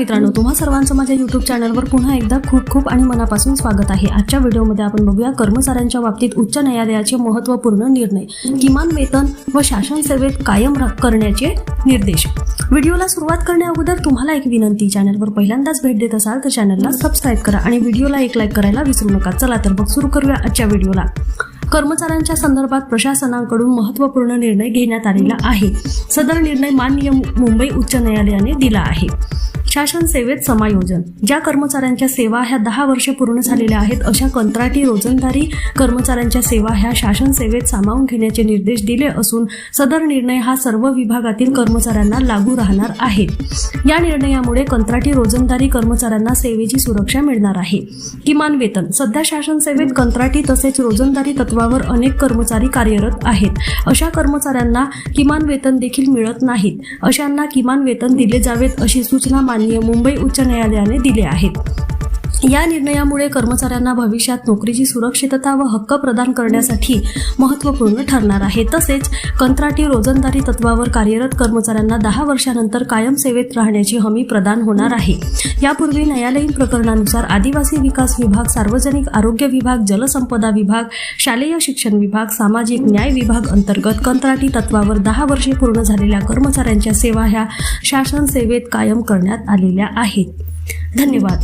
मित्रांनो तुम्हा सर्वांचं माझ्या युट्यूब चॅनलवर पुन्हा एकदा खूप खूप आणि मनापासून स्वागत आहे. आजच्या व्हिडिओमध्ये आपण बघूया कर्मचाऱ्यांच्या बाबतीत उच्च न्यायालयाचे महत्त्वपूर्ण निर्णय किमान वेतन व शासन सेवेत कायम करण्याचे निर्देश. व्हिडिओला सुरुवात करण्या अगोदर तुम्हाला एक विनंती चॅनलवर पहिल्यांदाच भेट देत असाल तर चॅनलला सबस्क्राईब करा आणि व्हिडिओला एक लाईक करायला विसरू नका. चला तर मग सुरू करूया आजच्या व्हिडिओला कर्मचाऱ्यांच्या संदर्भात प्रशासनाकडून महत्त्वपूर्ण निर्णय घेण्यात आलेला आहे. सदर निर्णय माननीय मुंबई उच्च न्यायालयाने दिला आहे. शासन सेवेत समायोजन. ज्या कर्मचाऱ्यांच्या सेवा ह्या दहा वर्षे पूर्ण झालेल्या आहेत अशा कंत्राटी रोजंदारी कर्मचाऱ्यांच्या सेवा ह्या शासन सेवेत सामावून घेण्याचे निर्देश दिले असून सदर निर्णय हा सर्व विभागातील कर्मचाऱ्यांना लागू राहणार आहे. या निर्णयामुळे कंत्राटी रोजंदारी कर्मचाऱ्यांना सेवेची सुरक्षा मिळणार आहे. किमान वेतन. सध्या शासन सेवेत कंत्राटी तसेच रोजंदारी तत्वावर अनेक कर्मचारी कार्यरत आहेत. अशा कर्मचाऱ्यांना किमान वेतन देखील मिळत नाहीत. अशांना किमान वेतन दिले जावेत अशी सूचना माननीय मुंबई उच्च न्यायालयाने दिले आहेत. या निर्णयामुळे कर्मचाऱ्यांना भविष्यात नोकरीची सुरक्षितता व हक्क प्रदान करण्यासाठी महत्त्वपूर्ण ठरणार आहे. तसेच कंत्राटी रोजंदारी तत्वावर कार्यरत कर्मचाऱ्यांना दहा वर्षानंतर कायम सेवेत राहण्याची हमी प्रदान होणार आहे. यापूर्वी न्यायालयीन प्रकरणानुसार आदिवासी विकास विभाग सार्वजनिक आरोग्य विभाग जलसंपदा विभाग शालेय शिक्षण विभाग सामाजिक न्याय विभाग अंतर्गत कंत्राटी तत्वावर दहा वर्षे पूर्ण झालेल्या कर्मचाऱ्यांच्या सेवा ह्या शासन सेवेत कायम करण्यात आलेल्या आहेत. धन्यवाद.